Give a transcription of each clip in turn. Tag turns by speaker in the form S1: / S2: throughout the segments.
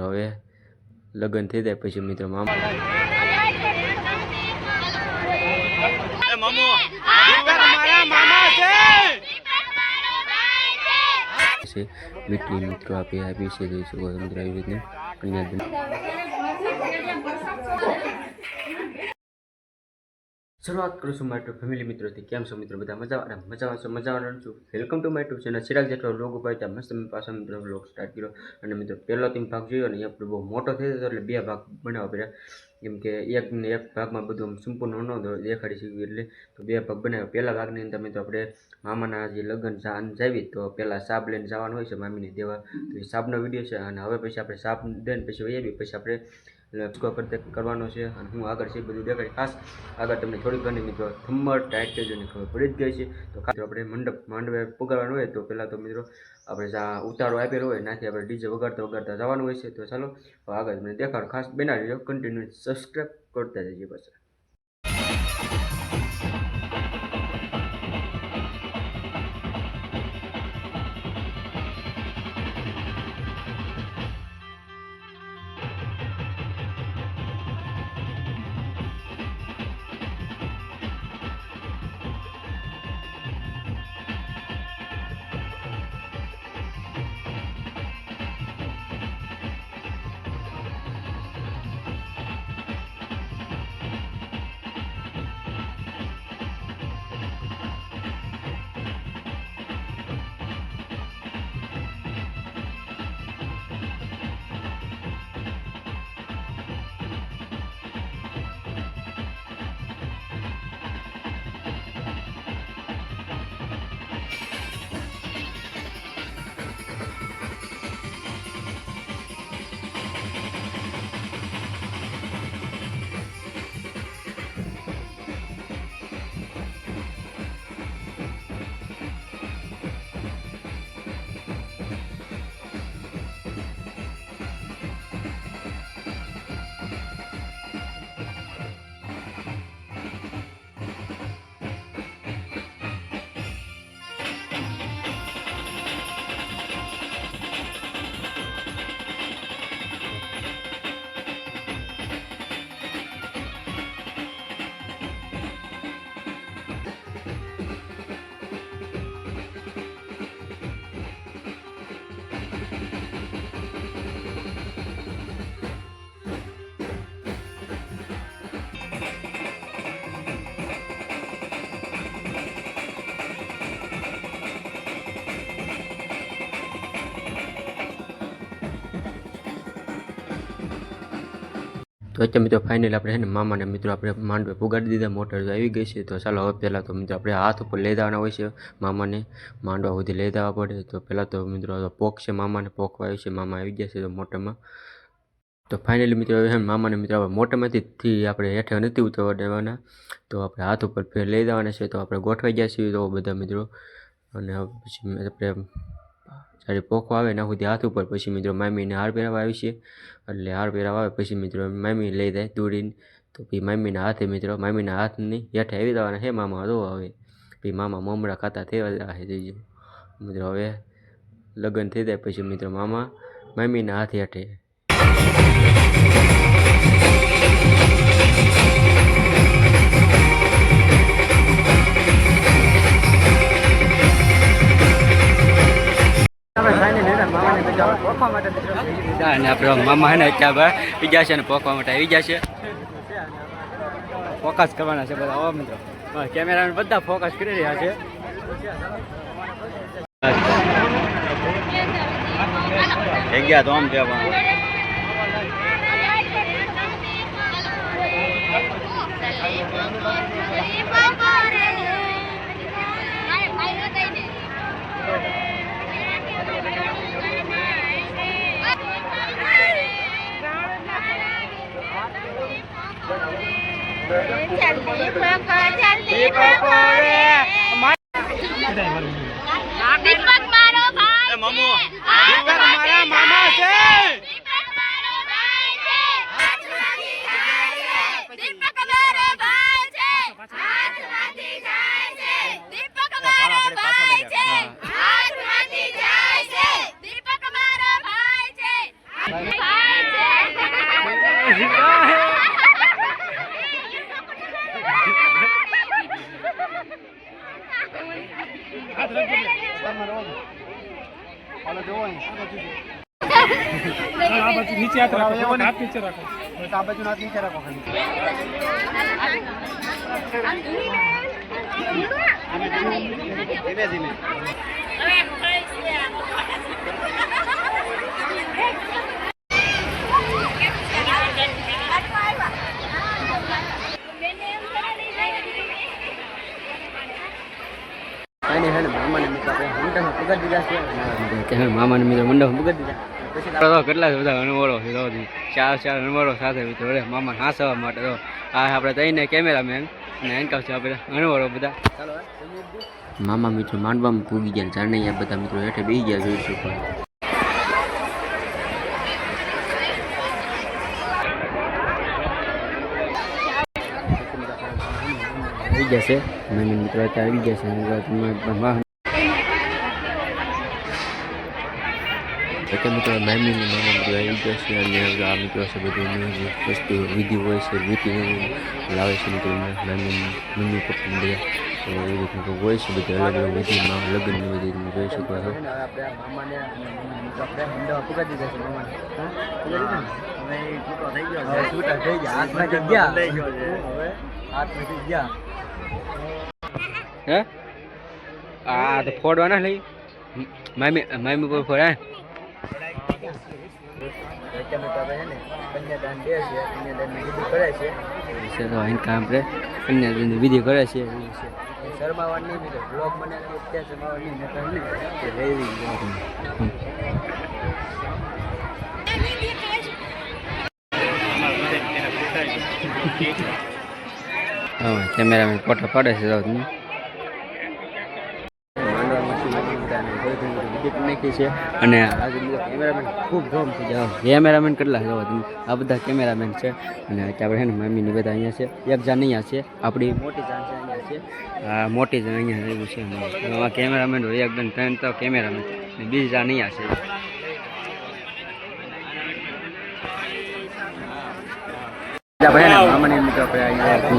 S1: મિત્રો હવે લગ્ન થઈ જાય પછી મિત્રો મામા. મિત્રો આપી આપી છે જોઈ શકો મિત્રો આવી રીતના. શરૂઆત કરું છું મારા ફેમિલી મિત્રોથી. કેમ છો મિત્રો? બધા મજા અને મજા આવશે મજા આવવાનું છું. Welcome to my tube channel Chirag જેટલો લોગ ઉપાય ત્યાં મસ્ત પાછા મિત્રો લોગ સ્ટાર્ટ કર્યો. અને મિત્રો, પહેલો તીન ભાગ જોયો અને આપણે બહુ મોટો થઈ જતો એટલે બે ભાગ બનાવવા પડ્યા. કેમ કે એક એક ભાગમાં બધું સંપૂર્ણ ન દેખાડી શક્યું એટલે તો બે ભાગ બનાવ્યો. પહેલા ભાગની અંદર મિત્રો આપણે મામાના જે લગ્ન જાન જાવી તો પહેલાં સાપ લઈને જવાનું હોય છે મામીને દેવા. તો એ સાપનો વીડિયો છે અને હવે પછી આપણે સાપ દઈને પછી વહી આવી પછી આપણે લચકો કરતે કરવાનો છે અને હું આગળ છે બધું દેખાડી ખાસ આગળ તમને થોડીક ઘણી મિત્રો થમ્મર ટાઈટ તેજોની ખબર પડી જ ગઈ છે. તો ખાસ આપણે મંડપ, માંડવે પુગાડવાનું હોય તો પહેલાં તો મિત્રો આપણે જ્યાં ઉતારો આપેલો હોય નાખી આપણે ડીજે વગાડતા વગાડતા જવાનું હોય છે. તો ચાલો આગળ તમને દેખાડ. ખાસ બનાવી કન્ટિન્યુ સબસ્ક્રાઈબ કરતા જઈએ પાછા. તો અત્યારે મિત્રો ફાઇનલ આપણે છે ને મામાને મિત્રો આપણે માંડવે પુગાડી દીધા, મોટર તો આવી ગઈ છે. તો ચાલો હવે પહેલાં તો મિત્રો આપણે હાથ ઉપર લઈ જવાના હોય છે મામાને. માંડવા સુધી લઈ જવા પડે. તો પહેલાં તો મિત્રો પોક છે મામાને, પોકવા આવી છે. મામા આવી ગયા છે તો મોટરમાં તો ફાઇનલી મિત્રો હવે મામાને મિત્રો આપણે મોટામાંથી આપણે હેઠે નથી ઉતરવા દેવાના. તો આપણે હાથ ઉપર ફેર લઈ જવાના છે. તો આપણે ગોઠવાઈ ગયા છીએ તો બધા મિત્રો. અને પછી આપણે જ્યારે પોખો આવે એના સુધી હાથ ઉપર. પછી મિત્રો મામીને હાર પહેરાવા આવી છે. એટલે હાર પહેરાવા આવે, પછી મિત્રો મામી લઈ જાય દોડીને. તો પછી મામીના હાથે મિત્રો, મામીના હાથની હેઠે આવી દેવાના હે મામા. દો હવે. પછી મામા મમરા ખાતા થયા જાય જઈજો મિત્રો હવે લગ્ન થઈ જાય, પછી મિત્રો મામા મામીના હાથ હેઠે. આપણે મામા ને ભાઈ બીજા છે ને પોકવા માટે આવી ગયા છે. ફોકસ કરવાના છે બધા આવા મિત્રો. કેમેરા બધા ફોકસ કરી રહ્યા છે.
S2: થઈ ગયા તો આમ કહેવાનું
S3: દીપક મારો ભાઈ દીપક
S2: મારા મામા છે
S3: દીપક મારો ભાઈ છે દીપક મારો ભાઈ છે હાથમાંથી જાય છે દીપક મારો ભાઈ છે હાથમાંથી જાય છે દીપક મારો ભાઈ છે ભાઈ
S4: નીચે રાખો હાથ નીચે રાખો
S2: ધીમે ધીમે
S1: કાંઈ નહીં, હે ને મામાને દીધા છે. ને મામાને મિત્રો દીધા. કેટલા બધા છે તો ચાર ચાર અનુભવો સાથે મિત્રો અરે મામા હાંસવા માટે તો આ આપણે તઈને કેમેરામેન અને હેન્ડકફ છે આપણે અનુભવો બધા. મામા મિત્રો માંડવામાં પૂગી ગયા જાણે અહીંયા બધા મિત્રો હેઠે બેસી ગયા જોઈ શકો. આવી જશે મેં મિત્રો અત્યારે આવી જશે અને એટલે મિત્રો મામા મિત્રો આવી જશે અને હવે આ મિત્રો છે બધું જે વસ્તુ વિધિ હોય છે વિધિ લાવે છે મિત્રો મમ્મી મમ્મી પપ્પા બધા. તો એવી રીતનું હોય છે બધું અલગ અલગ વિધિમાં લગ્નની વિધિ તમે જોઈ શકો છો. હે? આ તો ફોડવાના લઈ મામી મામી કોઈ ફોડા. કન્યાદાનની વિધિ કરે. છે શરમાવાની નહીં બ્લોગ અત્યારે શરમાવાની હા કેમેરામેન ફોટો પાડે છે નાખી છે. અને કેમેરામેન ખૂબ ધોમ થઈ જાવ કેમેરામેન કેટલા જવા તમે? આ બધા કેમેરામેન છે. અને આપણે છે ને મમ્મીની બધા અહીંયા છે. એક જાન અહીંયા છે. આપણી મોટી જાન છે અહીંયા છે. આ મોટી જાન અહીંયા રહેવું છે. આમાં કેમેરામેન હોય એક જણ ત્રણ તો કેમેરામેન બીજી જાન અહીંયા છે.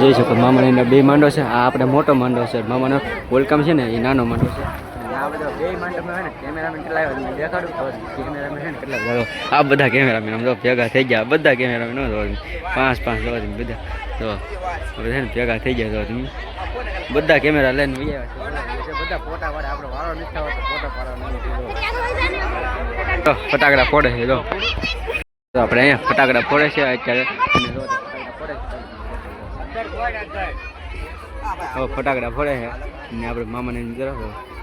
S1: જોઈ શકો. મામાની બે માંડો છે. આ આપણે મોટો માંડો છે. મામાનો વેલકમ છે ને એ નાનો માંડો છે. આ બધા બે માંડોમાં છે ને કેમેરામેન કેટલા આવ્યા? દેખાડું? તો કેમેરામેન છે ને કેટલા બધા આ બધા કેમેરામેન આમ જો ભેગા થઈ ગયા. બધા કેમેરામેન ન જો પાંચ પાંચ જો તમે બધા. જો બધા ને ભેગા થઈ ગયા જો તમે. બધા કેમેરા લઈને વહી આવ્યા બધા ફોટા પાડે આપણો વાળો નથી થવા તો ફોટા પાડવાનો તો ફટાકડા ફોડે છે જો. તો આપણે અહીંયા ફટાકડા ફોડે છે અત્યારે. તો ફટાકડા ફોડે છે. હવે ફટાકડા ફોડે છે. અને આપણે મામાને તો.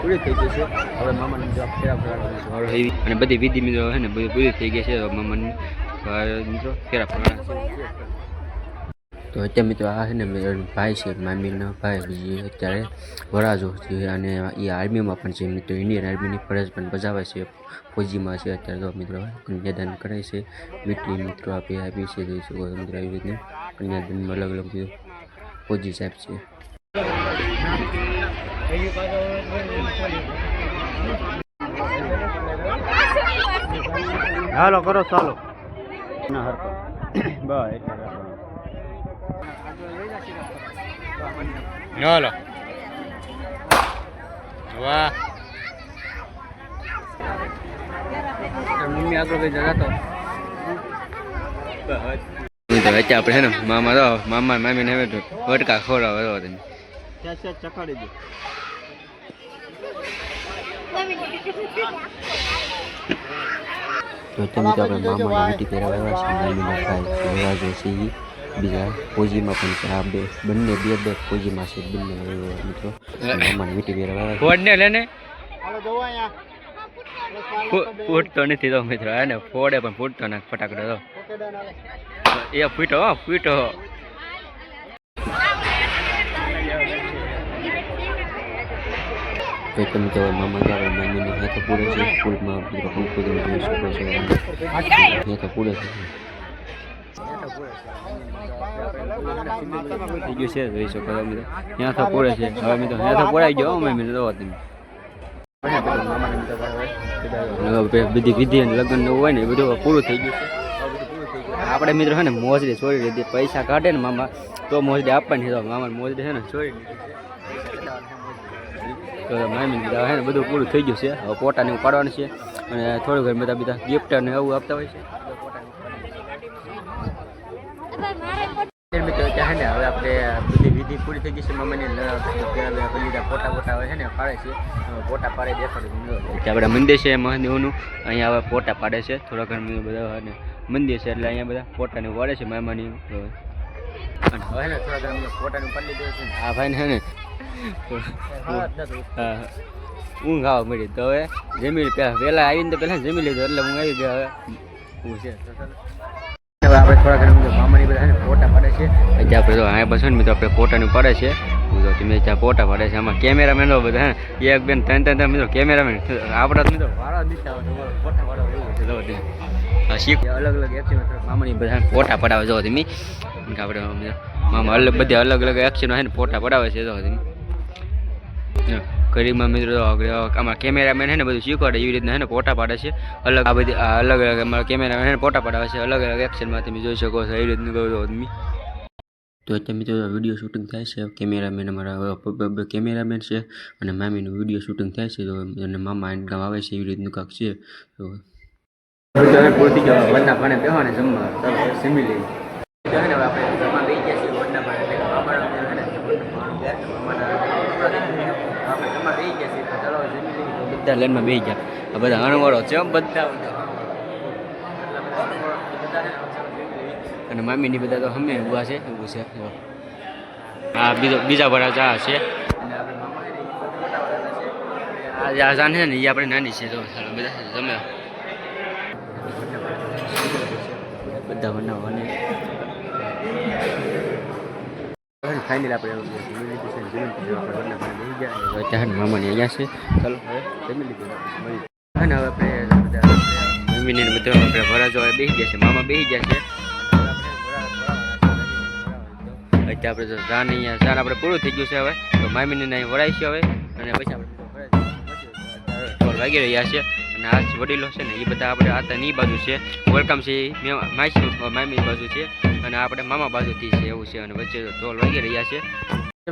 S1: પૂરી થઈ ગઈ છે અને બધી વિધિ મિત્રો છે ને, બધી પૂરી થઈ ગઈ છે. મામાની મિત્રો ફેરા ફરવાના છે. તો અત્યારે મિત્રો આ છે ને ભાઈ છે, મામીનો ભાઈ, બીજી અત્યારે વરાજો છે અને એ આર્મીમાં પણ છે. મિત્રો ઇન્ડિયન આર્મીની ફરજ પણ બજાવે છે, ફોજીમાં છે. અત્યારે તો મિત્રો કન્યાદાન કરે છે. વીટલી મિત્રો આપી આપી છે મિત્રો આવી રીતના કન્યાદાનમાં અલગ અલગ ફૌજી સાહેબ છે.
S2: હાલો કરો ચાલો. બસ.
S1: હાલો. વાહ. મમ્મી આગળ કઈ જતો અત્યારે આપણે હે ને મામા તો મામા મામીને હવે તો વટકા ખોરાવે તો તમે
S2: ચખાડી દો.
S1: તો તમે તો આપણે મામાની વીટી પહેરાવ્યા છે મામીના ભાઈ વરાજો છે બીજા ફૌજીમાં પણ છે આ બે બંને બે બે ફૌજીમાં છે બંને મિત્રો. મામાની વીટી પહેરાવ્યા ફોડ ને. લેને
S2: હાલો જોવો અહીંયા.
S1: ફૂટતો નથી તો મિત્રો હે ને ફોડે પણ ફૂટતો ના ફટાકડો તો. એ ફૂટો હો, ફૂટો તો તમે તો મામા જાવે મામીની હાથે પૂરે છે ફૂલમાં મિત્રો પંખો તમે જોઈ શકો છો. હાથે પૂરે છે. થઈ ગયું છે, જોઈ શકો છો મિત્રો. ત્યાં તો પૂરે છે. હવે મિત્રો ત્યાં તો પૂરાઈ ગયો અમે મિત્રો દો તમે. બધી વિધિ અને લગ્ન ને હોય ને બધું પૂરું થઈ ગયું છે હવે બધું પૂરું થઈ ગયું આપણે મિત્રો છે ને મોજડી છોડી દીધી. પૈસા કાઢે ને મામા, તો મોજડી આપવાની તો મામા મોજડી છે ને છોડી દીધી. તો મામી છે ને બધું પૂરું થઈ ગયું છે. હવે પોટાને એવું પાડવાનું છે. અને થોડું ઘણી બધા બધા ગિફ્ટ અને એવું આપતા હોય છે. મિત્રો, ત્યાં ને હવે આપણે બધી વિધિ પૂરી થઈ ગઈ છે. મમ્મીને બધા પોટા પોટા હોય છે ને પાડે છે. પોટા પાડે દેખાડે. આપણે મંદિર છે, મહાદેવનું. અહીંયા હવે પોટા પાડે છે. થોડા ઘણા બધા મંદિર છે એટલે અહીંયા બધા ફોટાને વળે છે મહેમાની અને હવે ને થોડા ઘણા પાડી લીધું છે ને. ભાઈ ને હા ઊંઘ આવવા મળી તો હવે જમી પહેલાં આવીને તો પહેલાં જમી લીધું એટલે હું આવી ગયો હવે. હું છે. હવે આપણે થોડા ઘણા મામાની બધા ફોટા પડે છે. આપણે તો અહીંયા બસો ને મિત્રો આપણે ફોટાનું પડે છે. હું તમે ત્યાં ફોટા પાડે છે? આમાં કેમેરામેન બધા, હે? એક, બેન, ત્રણ ત્રણ ત્રણ, મિત્રો, કેમેરામેન. આપણા મિત્રો વાળા દીધા આવે ફોટા પાડવા જો તમે. શીખ. અલગ અલગ એક્શન મામાની બધા ફોટા પડાવે જો તમે. આપણે મામા અલગ બધી અલગ અલગ એક્શન છે ને ફોટા પડાવે છે જો તમે. ગરીબમાં મિત્રો આમાં કેમેરામેન હે ને બધું શીખવાડે એવી રીતના હે ને ફોટા પાડે છે. અલગ આ બધી અલગ અલગ અમારા કેમેરામેન હે ને ફોટા પડાવે છે, અલગ અલગ એક્શનમાં તમે જોઈ શકો છો એવી રીતનું કહો તમે. તો અત્યારે મિત્રો વીડિયો શૂટિંગ થાય છે. કેમેરામેન અમારા કેમેરામેન છે અને મામીનું વીડિયો શૂટિંગ થાય છે. તો અને મામા એને ગામ આવે છે એવી રીતનું કાંક છે. તો બધા લાઈનમાં બે ગયા. બધા અણવાળો છે બધા. અને મામીની બધા તો અમે ઊભા છે ઊભું છે આ બીજો બીજા બધા ચા છે. છે. આ જે છે ને એ આપણે નાની છે તો બધા જમે. બધા બનાવવાની. ફાઇનલ આપણે મામાની અહીંયા છે. ચાલો હવે જમી લીધું હવે આપણે મમ્મીને બધા આપણે ભરા જોવા બેસી છે. મામા બેસી છે. અત્યારે આપણે તો જાન અહીંયા, જાન આપણે પૂરું થઈ ગયું છે હવે. તો મામીને અહીં છે હવે. અને પછી આપણે વાગી રહ્યા છે. અને આ વડીલો છે ને, એ બધા આપણે આતા ની બાજુ છે. વેલકમ છે માસી, મામી બાજુ છે. અને આપણે મામા બાજુથી છે એવું છે. અને વચ્ચે ઢોલ વાગી રહ્યા છે.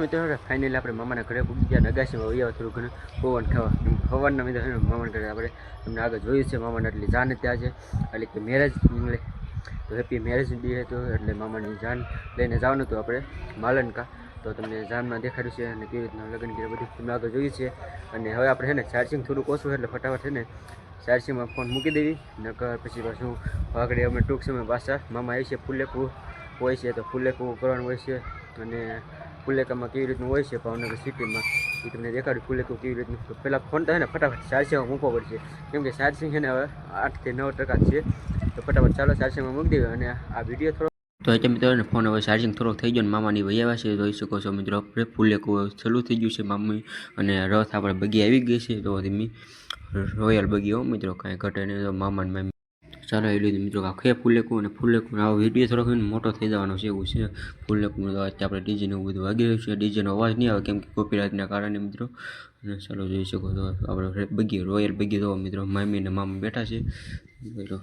S1: મિત્રો ફાઇનલી આપણે મામાના ઘરે પૂગી ગયા. નગાસીમાં વૈયા થોડું ઘણું પવન ખાવા. પવનના મિત્રો મામાને ઘરે આપણે તમને આગળ જોયું છે મામાને, એટલે જાન ત્યાં છે. એટલે કે મેરેજ એટલે તો હેપી મેરેજ બી હતો એટલે મામાની જાન લઈને જવાનું હતું આપણે માલનકા. તો તમને જાનમાં દેખાડ્યું છે અને કેવી રીતના લગ્ન કર્યા બધું તમને આગળ જોયું છે. અને હવે આપણે છે ને ચાર્જિંગ થોડુંક ઓછું એટલે ફટાફટ છે ને ચાર્જિંગમાં ફોન મૂકી દેવી. નકર પછી પાછું આગળ અમે ટૂંક સમય પાછા મામા આવી છે ફૂલેકું હોય છે તો ફૂલેકું કરવાનું હોય છે. અને ફુલેકામાં કેવી રીતનું હોય છે, ભાવનગર સિટીમાં, એ તમને દેખાડ્યું ફુલેકું કેવી રીતનું પહેલાં ફોન તો ને ફટાફટ ચાર્જિંગમાં મૂકવો પડશે. કેમ કે છે ને હવે આઠથી નવ ટકા છે. તો ફટાફટ ચાલો ચાર્જિંગમાં મૂકી દેવી અને આ વીડિયો થોડો તો એટલે મિત્રો ફોન હવે ચાર્જિંગ થોડોક થઈ ગયો ને મામાની વહી આવ્યા છે. જોઈ શકો છો મિત્રો આપણે ફૂલેકું ચાલુ થઈ ગયું છે મામી અને રથ આપણે બગી આવી ગઈ છે. તો ધીમી રોયલ બગી હો મિત્રો, કાંઈ ઘટે નહીં. તો મામાને મામી ચાલો એ લીધું. મિત્રો, આખે ફૂલેકું અને ફૂલેકું આવો વીડિયો થોડોક મોટો થઈ જવાનો છે એવું છે. ફૂલેકું અત્યારે આપણે ડીજેનું એવું બધું વાગી રહ્યું છે. ડીજેનો અવાજ નહીં આવે કેમ કે કોપીરાઇટના કારણે, મિત્રો. અને ચાલો જોઈ શકો તો આપણે બગી રોયલ બગી જોવા મિત્રો, મામી અને મામા બેઠા છે. મિત્રો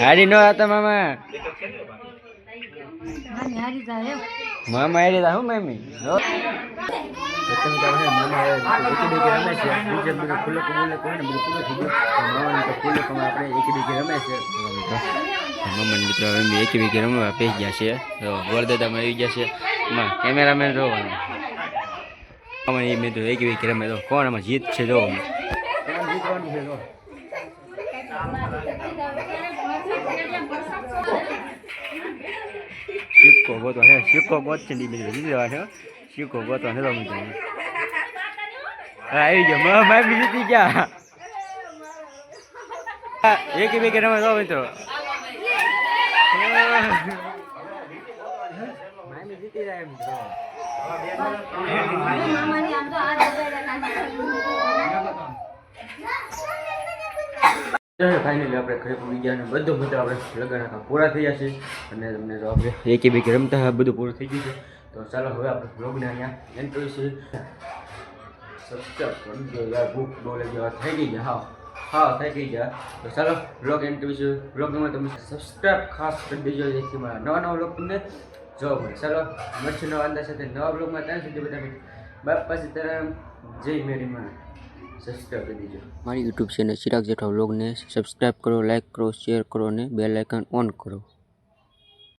S2: હારી નો હતા મામા. મામા હારી તા હું મમ્મી મમ્મી મિત્રો એમ એક બીજે રમવા પી ગયા છે ગોળદાદામાં આવી ગયા છે. કેમેરામેન રોવાનું. અમે એ તો એક વીક રમે તો કોણ આમાં જીત છે જો
S1: જીતવાનું છે તો
S2: સિક્કો ગોતો છે સિક્કો ગોત છે ને ઈ જીતી જવા છે સિક્કો ગોતો છે તો હા આવી ગયો મા મામી જીતી ગયા હા, એક વીકે રમે તો મિત્રો
S1: જીતી જાય તો ફાઇનલી આપણે ઘરે પૂરી ગયા અને બધું આપણે લગ્ન પૂરા થઈ ગયા અને તમને તો આપણે એકી બેકી રમતા બધું પૂરું થઈ ગયું છે. તો ચાલો હવે આપણે બ્લોગને અહીંયા એન્ડ કરીશું સબસ્ક્રાઈબ કરી દો થઈ ગઈ છે. હા હા, થઈ ગઈ છે. ચાલો બ્લોગ એન્ડ કરીશું બ્લોગમાં તમે સબસ્ક્રાઈબ ખાસ કરી દેજો, જેથી મારા નવા નવા બ્લોગ તમને જોવા મળે ચાલો મળશું નવા અંદાજ સાથે નવા બ્લોગમાં ત્યાં સુધી બધાને બાપા તરામ જય મેરી માં.
S4: મારી યુટ્યુબ ચેનલ ચિરાગ જેઠા બ્લોગને સબસ્ક્રાઈબ કરો લાઇક કરો શેર કરો અને બેલ આઇકન ઓન કરો.